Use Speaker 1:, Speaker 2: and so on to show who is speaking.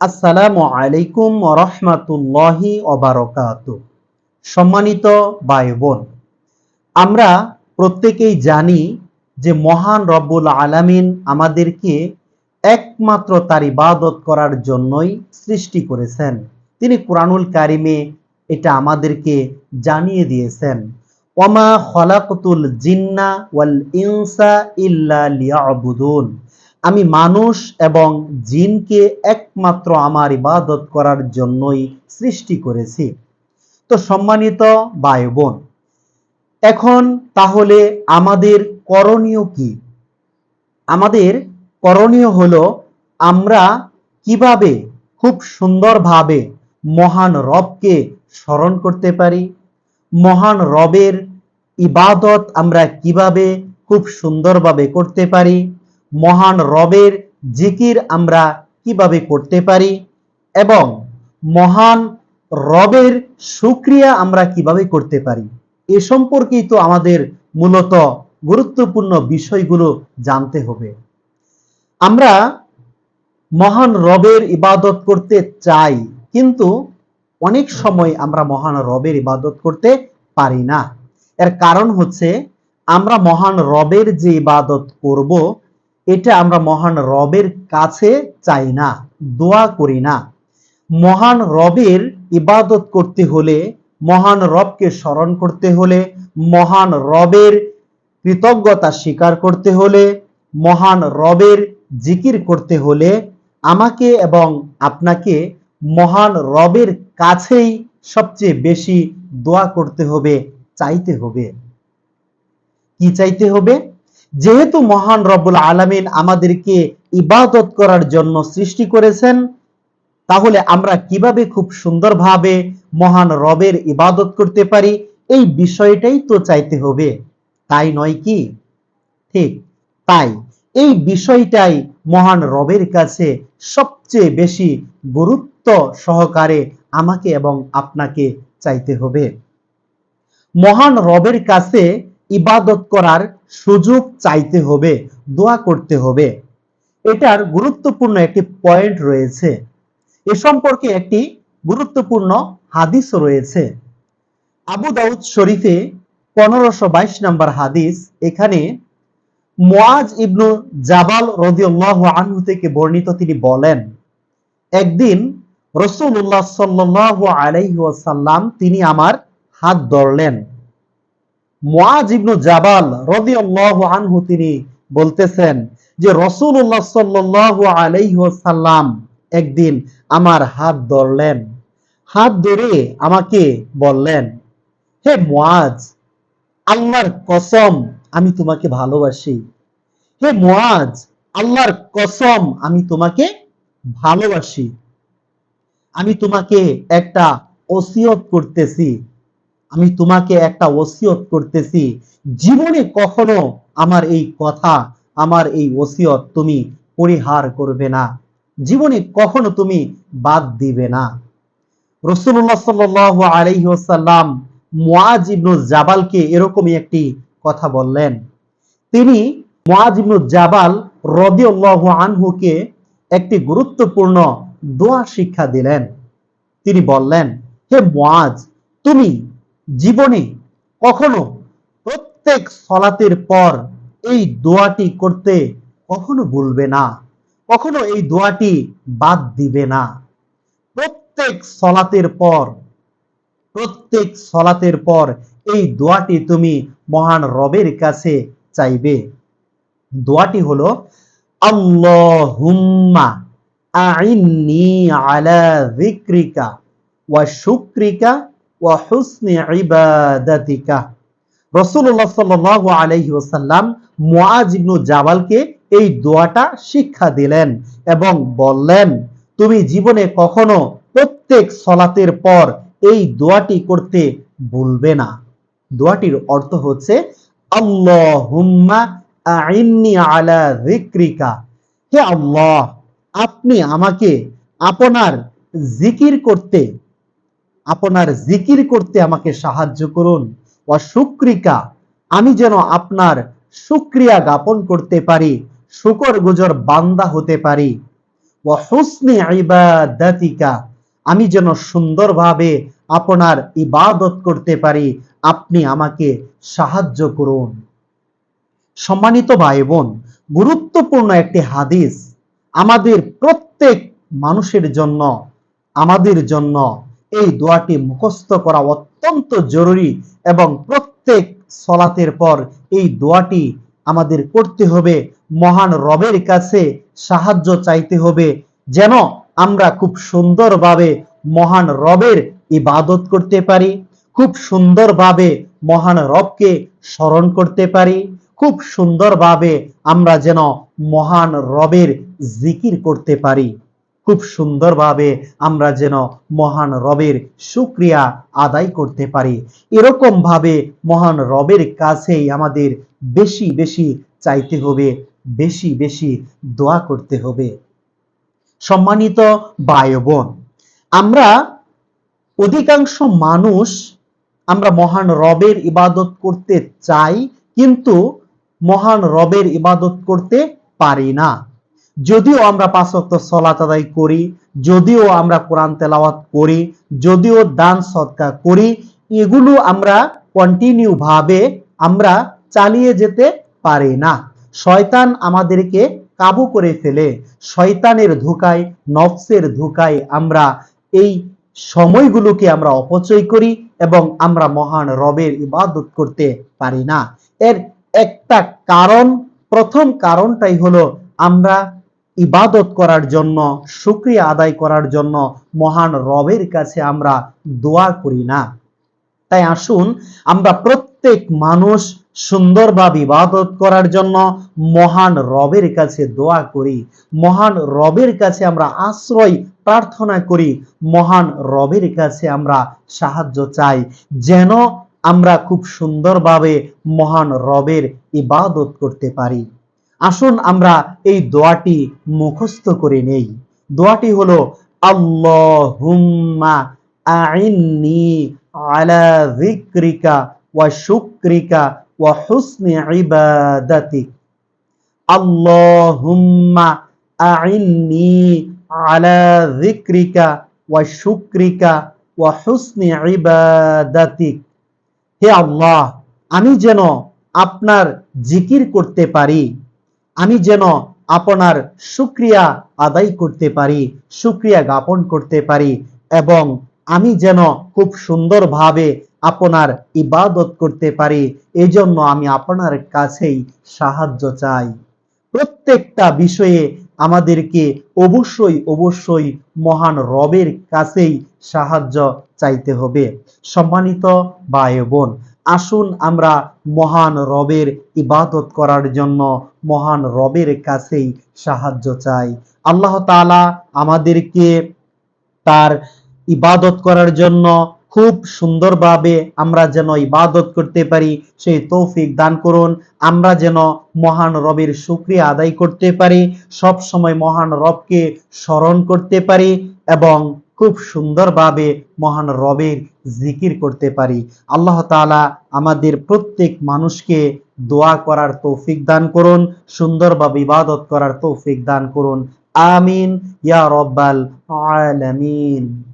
Speaker 1: আসসালামু আলাইকুম রহমাতুল্লাহি অবারকাত সম্মানিত ভাই বোন আমরা প্রত্যেকেই জানি যে মহান রব্বুল আলামিন আমাদেরকে একমাত্র তার ইবাদত করার জন্যই সৃষ্টি করেছেন। তিনি কোরআনুল কারিমে এটা আমাদেরকে জানিয়ে দিয়েছেন। ওমা খলাকতুল জিন্না ওয়াল ইনসা ইল্লা লিয়াবুদুন। আমি মানুষ এবং জিনকে একমাত্র আমার ইবাদত করার জন্যই সৃষ্টি করেছি। তো সম্মানিত ভাই বোন এখন তাহলে আমাদের করণীয় কি? আমাদের করণীয় হলো আমরা কীভাবে খুব সুন্দরভাবে মহান রবকে স্মরণ করতে পারি? মহান রবের ইবাদত আমরা কীভাবে খুব সুন্দরভাবে করতে পারি? মহান রবের জিকির আমরা কীভাবে করতে পারি এবং মহান রবের সুক্রিয়া আমরা কীভাবে করতে পারি? এ সম্পর্কেই তো আমাদের মূলত গুরুত্বপূর্ণ বিষয়গুলো জানতে হবে। আমরা মহান রবের ইবাদত করতে চাই, কিন্তু অনেক সময় আমরা মহান রবের ইবাদত করতে পারি না। এর কারণ হচ্ছে আমরা মহান রবের যে ইবাদত করব এটা আমরা মহান রবের কাছে চাই না, দোয়া করি না। মহান রবের ইবাদত করতে হলে, মহান রবকে স্মরণ করতে হলে, মহান রবের কৃতজ্ঞতা স্বীকার করতে হলে, মহান রবের জিকির করতে হলে আমাকে এবং আপনাকে মহান রবের কাছেই সবচেয়ে বেশি দোয়া করতে হবে, চাইতে হবে। কি চাইতে হবে? যেহেতু মহান রব্বুল আলামিন আমাদেরকে ইবাদত করার জন্য সৃষ্টি করেছেন, তাহলে আমরা কীভাবে খুব সুন্দরভাবে মহান রবের ইবাদত করতে পারি? এই বিষয়টাই তো চাইতে হবে। তাই নয় কি? ঠিক তাই। এই বিষয়টাই মহান রবের কাছে সবচেয়ে বেশি গুরুত্ব সহকারে আমাকে এবং আপনাকে চাইতে হবে। মহান রবের কাছে ইবাদত করার সুযোগ চাইতে হবে, দোয়া করতে হবে। এটার গুরুত্বপূর্ণ একটি পয়েন্ট রয়েছে। এ সম্পর্কে একটি গুরুত্বপূর্ণ হাদিস রয়েছে। আবু দাউদ শরীফে পনেরোশো বাইশ নম্বর হাদিস এখানে মোয়াজ ইবনু জাবাল রদিউল্লাহ আনহু থেকে বর্ণিত তিনি বলেন, একদিন রসুল্লাহ সাল্লাহ আলাইহি ওয়াসাল্লাম তিনি আমার হাত ধরলেন। মুআজ ইবনু জাবাল রাদিয়াল্লাহু আনহু তিনি বলতেছেন যে রাসূলুল্লাহ সাল্লাল্লাহু আলাইহি ওয়াসাল্লাম একদিন আমার হাত ধরলেন। হাত ধরে আমাকে বললেন, হে আল্লাহর কসম আমি তোমাকে ভালোবাসি। হে মুআজ, আল্লাহর কসম আমি তোমাকে ভালোবাসি। আমি তোমাকে একটা ওসিয়ত করতেছি। আমি তোমাকে একটা ওসিয়ত করতেছি। জীবনে কখনো আমার এই কথা, আমার এই ওসিয়ত তুমি পরিহার করবে না। জীবনে কখনো তুমি বাদ দিবে না। রসুল্লাহ সাল্লাহ আলাইহি ওসাল্লাম মুআজ ইবনু জাবালকে এরকমই একটি কথা বললেন। তিনি মুআজ ইবনু জাবাল রদিয়াল্লাহু আনহুকে একটি গুরুত্বপূর্ণ দোয়া শিক্ষা দিলেন। তিনি বললেন, হে মুআজ, তুমি জীবনে কখনো প্রত্যেক সলাতের পর এই দোয়াটি করতে কখনো ভুলবে না, কখনো এই দোয়াটি বাদ দিবে না। প্রত্যেক সলাতের পর, প্রত্যেক সলাতের পর এই দোয়াটি তুমি মহান রবের কাছে চাইবে। দোয়াটি হলো, আল্লাহুম্মা আইন্নি আলা যিকরিকা ওয়া শুকরিকা জাবালকে এই দোয়াটা শিক্ষা দিলেন এবং বললেন, তুমি জীবনে কখনো প্রত্যেক সলাতের পর এই দোয়াটি করতে ভুলবে না। দোয়াটির অর্থ হচ্ছে আলা হে আল্লাহ, আপনি আমাকে আপনার জিকির করতে আপনার জিকির করতে আমাকে সাহায্য করুন। ও শুক্রিকা আমি যেন আপনার সুক্রিয়া জ্ঞাপন করতে পারি, শুকর গুজর বান্দা হতে পারি। ওয়া হুসনি ইবাদাতিকা, আমি যেন সুন্দরভাবে আপনার ইবাদত করতে পারি, আপনি আমাকে সাহায্য করুন। সম্মানিত ভাই বোন গুরুত্বপূর্ণ একটি হাদিস আমাদের প্রত্যেক মানুষের জন্য, আমাদের জন্য এই দোয়াটি মুখস্থ করা অত্যন্ত জরুরি এবং প্রত্যেক সলাতের পর এই দোয়াটি আমাদের করতে হবে, মহান রবের কাছে সাহায্য চাইতে হবে, যেন আমরা খুব সুন্দরভাবে মহান রবের ইবাদত করতে পারি, খুব সুন্দরভাবে মহান রবকে স্মরণ করতে পারি, খুব সুন্দরভাবে আমরা যেন মহান রবের জিকির করতে পারি। খুব সুন্দরভাবে আমরা যেন মহান রবের শুক্রিয়া আদায় করতে পারি। এরকম ভাবে মহান রবের কাছেই আমাদের বেশি বেশি চাইতে হবে, বেশি বেশি দোয়া করতে হবে। সম্মানিত ভাই বোন আমরা অধিকাংশ মানুষ আমরা মহান রবের ইবাদত করতে চাই, কিন্তু মহান রবের ইবাদত করতে পারি না। যদিও আমরা পাঁচক্ত সলাত আদায় করি, যদিও আমরা কোরআন তেলাওয়াত করি, যদিও দান সৎকা করি, এগুলো আমরা কন্টিনিউ ভাবে আমরা চালিয়ে যেতে পারি না। শয়তান আমাদেরকে কাবু করে ফেলে, শয়তানের ধোকায়, নফসের ধোকায় আমরা এই সময়গুলোকে আমরা অপচয় করি এবং আমরা মহান রবের ইবাদত করতে পারি না। এর একটা কারণ, প্রথম কারণটাই হলো আমরা ইবাদত করার জন্য, শুক্রিয়া আদায় করার জন্য মহান রবের কাছে আমরা দোয়া করি না। তাই আসুন, আমরা প্রত্যেক মানুষ সুন্দরভাবে ইবাদত করার জন্য মহান রবের কাছে দোয়া করি। মহান রবের কাছে আমরা আশ্রয় প্রার্থনা করি। মহান রবের কাছে আমরা সাহায্য চাই। যেন আমরা খুব সুন্দরভাবে মহান রবের ইবাদত করতে পারি। আসুন আমরা এই দোয়াটি মুখস্থ করে নেই। দোয়াটি হলো, আল্লাহুম্মা আইন্নি আলা যিকরিকা ওয়া শুকরিকা ওয়া হুসনি ইবাদাতিক। আল্লাহুম্মা আইন্নি আলা যিকরিকা ওয়া শুকরিকা ওয়া হুসনি ইবাদাতিক। হে আল্লাহ, আমি যেন আপনার জিকির করতে পারি। আমি যেন আপনার শুক্রিয়া আদায় করতে পারি শুক্রিয়া জ্ঞাপন করতে পারি এবং আমি যেন খুব সুন্দরভাবে আপনার ইবাদত করতে পারি, এজন্য আমি আপনার কাছেই সাহায্য চাই। প্রত্যেকটা বিষয়ে আমাদেরকে অবশ্যই অবশ্যই মহান রবের কাছেই সাহায্য চাইতে হবে। সম্মানিত ভাই বোন আসুন আমরা মহান রবের ইবাদত করার জন্য মহান রবের কাছেই সাহায্য চাই। আল্লাহ তাআলা আমাদেরকে তার ইবাদত করার জন্য খুব সুন্দরভাবে আমরা যেন ইবাদত করতে পারি, সেই তৌফিক দান করুন। আমরা যেন মহান রবের শুক্রিয়া আদায় করতে পারি সব সময় মহান রবকে স্মরণ করতে পারি এবং খুব সুন্দরভাবে মহান রবের জিকির করতে পারি। আল্লাহ তালা আমাদের প্রত্যেক মানুষকে দোয়া করার তৌফিক দান করুন, সুন্দরভাবে ইবাদত করার তৌফিক দান করুন। আমিন, ইয়া রব্বাল আলামিন।